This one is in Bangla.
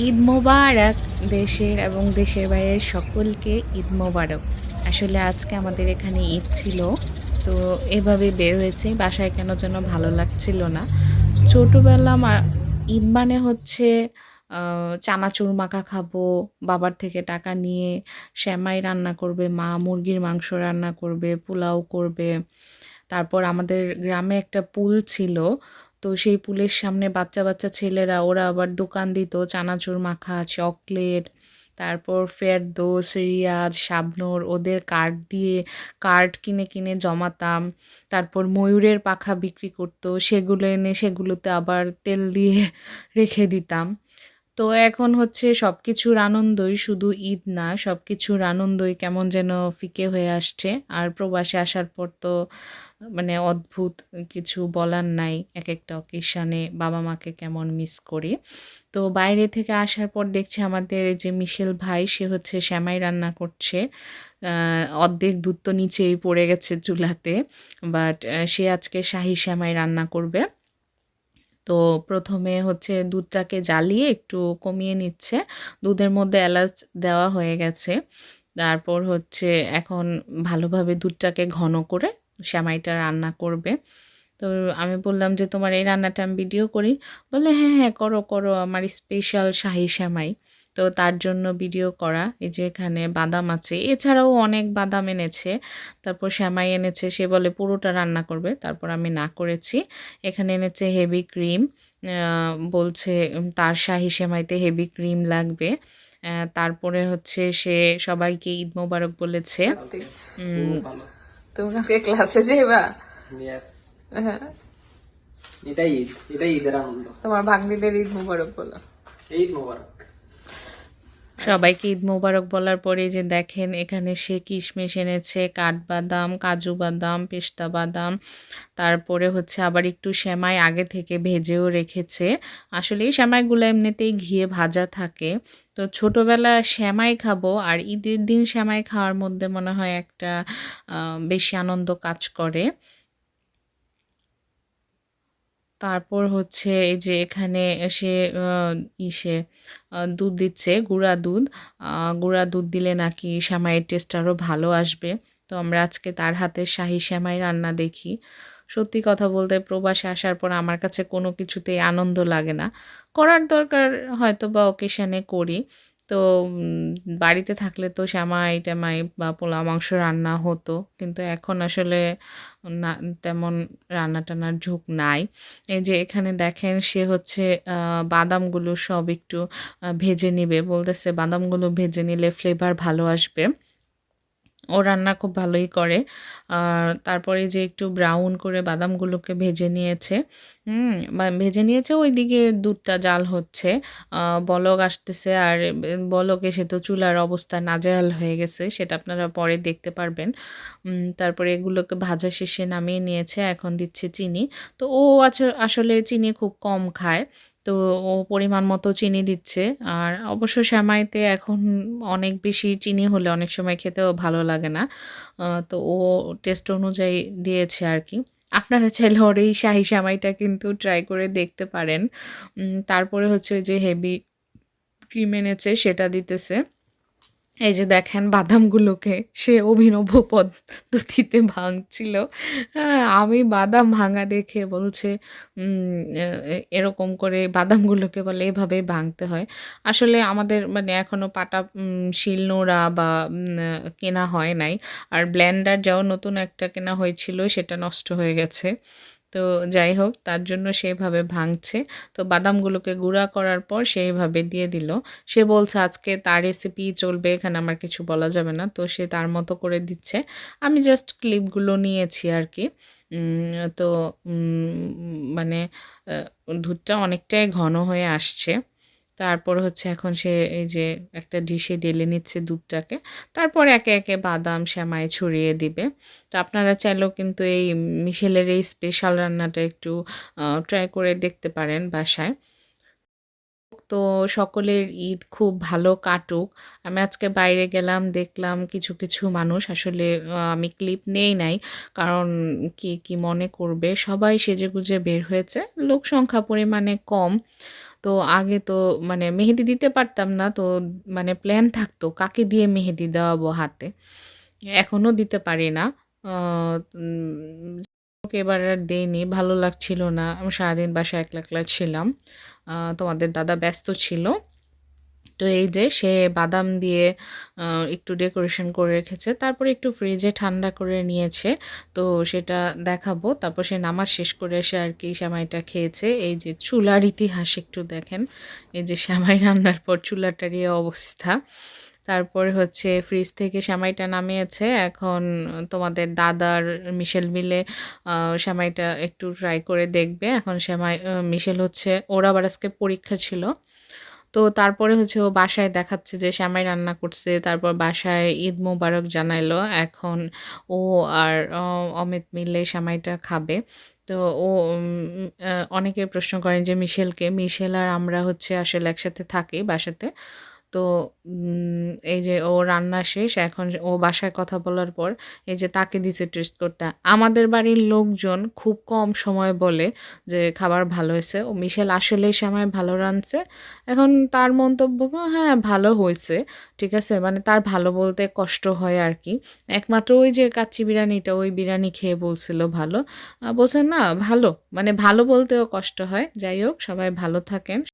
ঈদ মোবারক দেশের এবং দেশের বাইরের সকলকে ঈদ মোবারক। আসলে আজকে আমাদের এখানে ঈদ ছিল, তো এভাবে বের হয়েছে, বাসায় কেন যেন ভালো লাগছিল না। ছোটোবেলা মা- ঈদ মানে হচ্ছে চানাচুর মাখা খাব, বাবার থেকে টাকা নিয়ে শ্যামাই রান্না করবে মা, মুরগির মাংস রান্না করবে, পোলাও করবে। তারপর আমাদের গ্রামে একটা পুল ছিল তো সেই পুলের সামনে বাচ্চা বাচ্চা ছেলেরা, ওরা আবার দোকান দিত, চানাচুর মাখা চকলেট তারপর ফেরদৌস, রিয়াজ, শাবনোর, ওদের কার্ড দিয়ে কার্ড কিনে কিনে জমাতাম। তারপর ময়ূরের পাখা বিক্রি করতো, সেগুলো এনে সেগুলোতে আবার তেল দিয়ে রেখে দিতাম। তো এখন হচ্ছে সব কিছুর আনন্দই শুধু ঈদ না সব কিছুর আনন্দই কেমন যেন ফিকে হয়ে আসছে। আর প্রবাসে আসার পর তো মানে অদ্ভুত কিছু বলার নাই এক একটা অকেশানে বাবা মাকে কেমন মিস করি। তো বাইরে থেকে আসার পর দেখছি আমাদের যে মিশেল ভাই, সে হচ্ছে শ্যামাই রান্না করছে। অর্ধেক দুধ তো নিচেই পড়ে গেছে চুলাতে বাট সে আজকে শাহি শ্যামাই রান্না করবে। তো প্রথমে হচ্ছে দুধটাকে জ্বালিয়ে একটু কমিয়ে নিচ্ছে। দুধের মধ্যে এলাচ দেওয়া হয়ে গেছে। তারপর হচ্ছে এখন ভালোভাবে দুধটাকে ঘন করে শ্যামাইটা রান্না করবে। তো আমি বললাম যে, তোমার এই রান্নাটা আমি ভিডিও করি। বলে হ্যাঁ হ্যাঁ করো করো, আমার স্পেশাল শাহি সেমাই তো তার জন্য ভিডিও করা এই যে এখানে বাদাম আছে। এছাড়াও অনেক বাদাম এনেছে। তারপর শ্যামাই এনেছে সে বলে পুরোটা রান্না করবে তারপর আমি না করেছি। এখানে এনেছে হেভি ক্রিম বলছে তার শাহি সেমাইতে হেভি ক্রিম লাগবে। তারপরে হচ্ছে সে সবাইকে ঈদ মোবারক বলেছে। উম, খুব ভালো। তুমি কালকে ক্লাসে যাইবা হ্যাঁ। এটাই ঈদ এটাই ঈদের আনন্দ। তোমার ভাগ্নিদের ঈদ মোবারক বলো। ঈদ মোবারক। সবাইকে ঈদ মোবারক বলার পরে যে দেখেন এখানে সে কিশমিশ এনেছে, কাঠবাদাম, কাজু বাদাম, পেস্তা বাদাম। তারপরে হচ্ছে আবার একটু সেমাই আগে থেকে ভেজেও রেখেছে। আসলে এই সেমাইগুলো এমনিতেই ঘিয়ে ভাজা থাকে। তো ছোটোবেলা সেমাই খাব আর ঈদের দিন সেমাই খাওয়ার মধ্যে মনে হয় একটা বেশি আনন্দ কাজ করে। তারপর হচ্ছে এই যে এখানে সে ইসে দুধ দিচ্ছে, গুঁড়া দুধ। গুঁড়া দুধ দিলে নাকি শ্যামাইয়ের টেস্ট আরও ভালো আসবে। তো আমরা আজকে তার হাতে শাহি শ্যামাই রান্না দেখি। সত্যি কথা বলতে প্রবাসে আসার পর আমার কাছে কোনো কিছুতেই আনন্দ লাগে না। করার দরকার হয়তো বা ওকেশনে করি। তো বাড়িতে থাকলে তো সেমাই টেমাই বা পোলাও, মাংস রান্না হতো। কিন্তু এখন আসলে না, তেমন রান্না টান্নার ঝোঁক নাই। এই যে এখানে দেখেন সে হচ্ছে বাদামগুলো সব একটু ভেজে নিবে। বলতেছে বাদামগুলো ভেজে নিলে ফ্লেভার ভালো আসবে। ও রান্না খুব ভালোই করে। তারপরে যে একটু ব্রাউন করে বাদামগুলোকে ভেজে নিয়েছে ভেজে নিয়েছে ওইদিকে দুধটা জাল হচ্ছে। বলক আসতেছে আর বলক এসে তো চুলার অবস্থা নাজেহাল হয়ে গেছে, সেটা আপনারা পরে দেখতে পারবেন। তারপরে এগুলোকে ভাজা শেষে নামিয়ে নিয়েছে, এখন দিচ্ছে চিনি। তো ও আসলে চিনি খুব কম খায়। তো ও পরিমাণ মতো চিনি দিচ্ছে। আর অবশ্য শ্যামাইতে এখন অনেক বেশি চিনি হলে অনেক সময় খেতেও ভালো লাগে না। তো ও টেস্ট অনুযায়ী দিয়েছে আর কি আপনারা চাইলে ওর এই শাহি শ্যামাইটা কিন্তু ট্রাই করে দেখতে পারেন। তারপরে হচ্ছে ওই যে হেভি ক্রিম এনেছে, সেটা দিতেছে। এই যে দেখেন বাদামগুলোকে সে অভিনব পদ্ধতিতে ভাঙছিল। হ্যাঁ, আমি বাদাম ভাঙা দেখে বলছে এরকম করে বাদামগুলোকে বলে এভাবে ভাঙতে হয়। আসলে আমাদের মানে এখনও পাটা উম, শিলনোড়া বা কেনা হয় নাই। আর ব্ল্যান্ডার যাও নতুন একটা কেনা হয়েছিল সেটা নষ্ট হয়ে গেছে। তো যাই হোক, তার জন্য সেভাবে ভাঙছে। তো বাদামগুলোকে গুঁড়া করার পর সেইভাবে দিয়ে দিল। সে বলছে, আজকে তার রেসিপি চলবে, এখানে আমার কিছু বলা যাবে না। তো সে তার মতো করে দিচ্ছে। আমি জাস্ট ক্লিপগুলো নিয়েছি আর কি তো মানে দুধটা অনেকটাই ঘন হয়ে আসছে। তারপর হচ্ছে এখন সে এই যে একটা ডিশে ঢেলে নিচ্ছে দুধটাকে। তারপর একে একে বাদাম, সেমাই ছড়িয়ে দিবে। তো আপনারা চাইলেও কিন্তু এই মিশেলের এই স্পেশাল রান্নাটা একটু ট্রাই করে দেখতে পারেন বাসায়। তো সকলের ঈদ খুব ভালো কাটুক। আমি আজকে বাইরে গেলাম, দেখলাম কিছু কিছু মানুষ। আসলে আমি ক্লিপ নেই নাই, কারণ কি কি মনে করবে? সবাই সেজেগুজে বের হয়েছে। লোক সংখ্যা পরিমাণে কম। তো আগে তো মানে মেহেদি দিতে পারতাম না, তো মানে প্ল্যান থাকতো কাকে দিয়ে মেহেদি দেওয়াবো হাতে। এখনও দিতে পারি না। এবার আর দেইনি, ভালো লাগছিল না। আমি সারাদিন বাসায় একলা একলা ছিলাম। তোমাদের দাদা ব্যস্ত ছিল। তো এই যে সে বাদাম দিয়ে একটু ডেকোরেশন করে রেখেছে। তারপরে একটু ফ্রিজে ঠান্ডা করে নিয়েছে। তো সেটা দেখাবো। তারপর সে নামাজ শেষ করে এসে আর কি শ্যামাইটা খেয়েছে। এই যে চুলার ইতিহাস একটু দেখেন। এই যে শ্যামাই রান্নার পর চুলাটার এই অবস্থা। তারপরে হচ্ছে ফ্রিজ থেকে শ্যামাইটা নামিয়েছে। এখন তোমাদের দাদার মিশেল মিলে শ্যামাইটা একটু ট্রাই করে দেখবে। এখন শ্যামাই মিশেল হচ্ছে, ওর আবার আজকে পরীক্ষা ছিল। তো তারপরে হচ্ছে ও বাসায় দেখাচ্ছে যে শ্যামাই রান্না করছে, তারপর বাসায় ঈদ মোবারক জানাইলো। এখন ও আর অমিত মিলে শ্যামাইটা খাবে। তো ও অনেকে প্রশ্ন করেন যে মিশেলকে, মিশেল আর আমরা হচ্ছে আসলে একসাথে থাকি বাসাতে। তো এই যে ও রান্না শেষ এখন ও বাসায় কথা বলার পর এই যে তাকে দিছে টেস্ট করতে। আমাদের বাড়ির লোকজন খুব কম সময় বলে যে খাবার ভালো হয়েছে। ও মিশেল আসলেই সময় ভালো রাঁধছে। এখন তার মন্তব্য হ্যাঁ ভালো হয়েছে ঠিক আছে? মানে তার ভালো বলতে কষ্ট হয় আর কি একমাত্র ওই যে কাচ্চি বিরিয়ানিটা ওই বিরিয়ানি খেয়ে বলছিল ভালো। আহ, বলছে না ভালো। মানে ভালো বলতেও কষ্ট হয়। যাই হোক সবাই ভালো থাকেন।